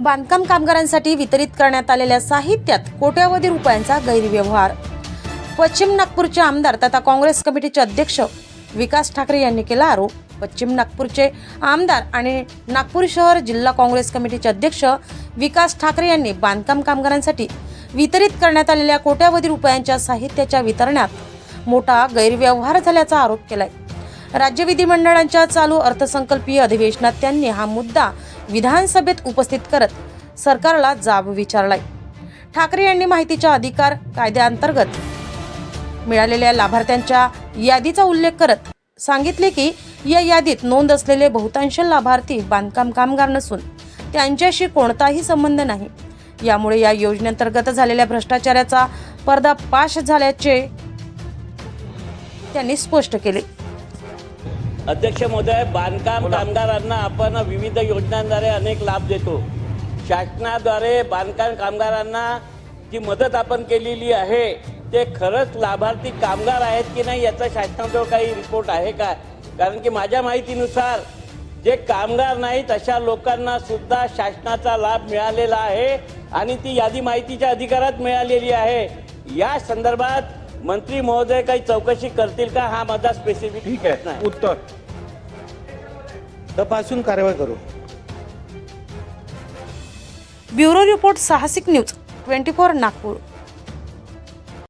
बांधकाम कामगारांसाठी वितरित करण्यात आलेल्या साहित्यात कोट्यावधी रुपयांचा गैरव्यवहार. पश्चिम नागपूरचे आमदार तथा काँग्रेस कमिटीचे अध्यक्ष विकास ठाकरे यांनी केला आरोप. पश्चिम नागपूरचे आमदार आणि नागपूर शहर जिल्हा काँग्रेस कमिटीचे अध्यक्ष विकास ठाकरे यांनी बांधकाम कामगारांसाठी वितरित करण्यात आलेल्या कोट्यावधी रुपयांच्या साहित्याच्या वितरणात मोठा गैरव्यवहार झाल्याचा आरोप केलाय. राज्य विधिमंडळाच्या चालू अर्थसंकल्पीय अधिवेशनात त्यांनी हा मुद्दा विधानसभेत उपस्थित करत सरकारला जाब विचारलाय. ठाकरे यांनी माहितीच्या अधिकार कायद्याअंतर्गत मिळालेल्या लाभार्थ्यांच्या यादीचा उल्लेख करत सांगितले की या यादीत नोंद असलेले बहुतांश लाभार्थी बांधकाम कामगार नसून त्यांच्याशी कोणताही संबंध नाही. यामुळे या योजनेअंतर्गत झालेल्या भ्रष्टाचाराचा पर्दापाश झाल्याचे त्यांनी स्पष्ट केले. अध्यक्ष महोदय बांधकाम कामगारांना आपण विविध योजनांद्वारे अनेक लाभ देतो. शासनाद्वारे बांधकाम कामगारांना जी मदत आपण केलेली आहे ते खरंच लाभार्थी कामगार आहेत की नाही याचा शासनाजवळ काही रिपोर्ट आहे का? कारण की माझ्या माहितीनुसार जे कामगार नाहीत अशा लोकांना सुद्धा शासनाचा लाभ मिळालेला आहे आणि ती यादी माहितीच्या अधिकारात मिळालेली आहे. या संदर्भात मंत्री महोदय काही चौकशी करतील का? हा माझा स्पेसिफिक ठीक आहे. उत्तर. तपासून कारवाई करू. ब्युरो रिपोर्ट साहसिक न्यूज ट्वेंटी फोर नागपूर.